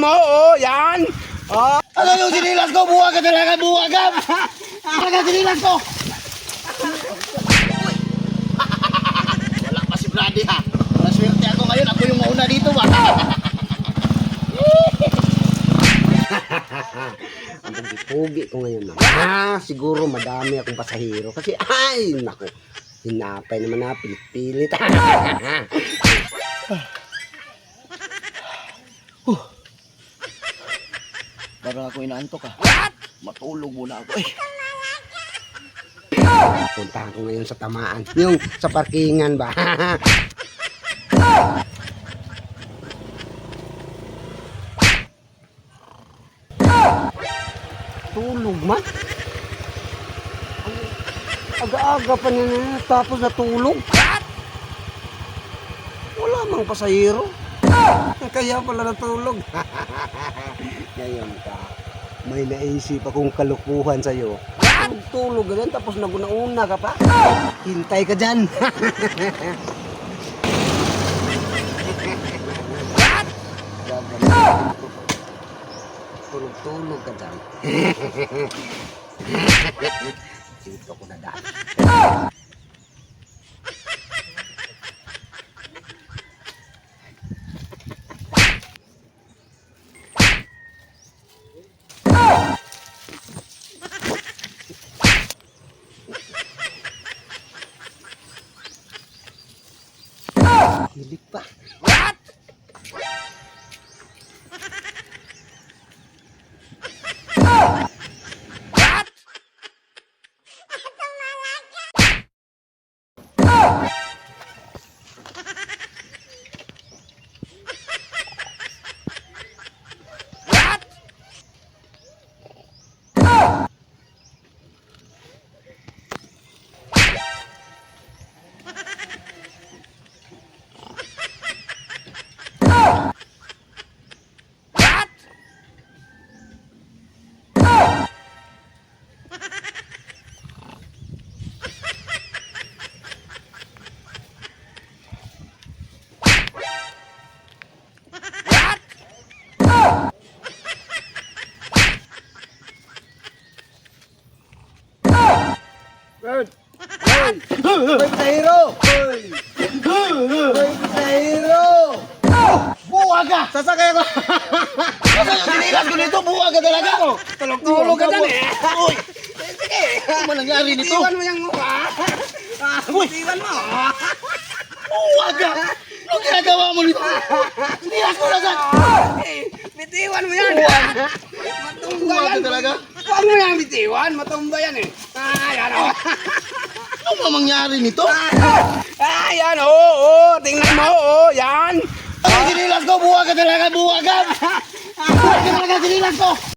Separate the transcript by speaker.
Speaker 1: Mo, oh, yan. Oh,
Speaker 2: Ano yung sinilas ko? Buwag ka talaga, buwag ka! Talaga sinilas ko! Wala pa si Brady ha. Maswerte ako ngayon. Ako yung mauna dito ba?
Speaker 3: Ang pugi ko ngayon na. Ah, siguro madami akong pasahero. Kasi, ay, naku. Hinapay naman na, pilit-pilit.
Speaker 2: Parang ako inaantok ha. Matulog muna ako eh.
Speaker 3: Puntahan ko ngayon sa tamaan. Yung sa parkingan ba? Tulog man. Aga-aga pa niya na tapos natulog. Wala mang pasahero. Kaya pala natulog. Ngayon ka, may naisip akong kalukuhan sa'yo. Tulog ka dyan, tapos naguna-una ka pa. Hintay ka dyan. Tulog-tulog ka dyan. Dito ko na daan. Hilig pa. May pasahero! May pasahero!
Speaker 2: Buwag ka!
Speaker 3: Sasakay ko!
Speaker 2: Ano yung sinilas ko dito? Buwag ka talaga!
Speaker 1: tulog ka dyan eh.
Speaker 2: Uy! Ano ba nangyari nito?
Speaker 1: Bitiwan mo yung mukha. Ah, bitiwan mo.
Speaker 2: Buwag ka! Ano ginagawa mo nito? Sinilas ko na.
Speaker 1: Eh, Bitiwan mo yan. Yan.
Speaker 2: ka talaga?
Speaker 1: Huwag mo yan bitiwan. Matumba yan eh. Ah, yan o.
Speaker 2: Ano ba mangyari nito?
Speaker 1: Ah, yan o. Oh, oh. Tingnan mo, oh, yan.
Speaker 2: Ano yung sinilas ko? Buwag ka talaga, buwag ka! Buwag ka talaga ko!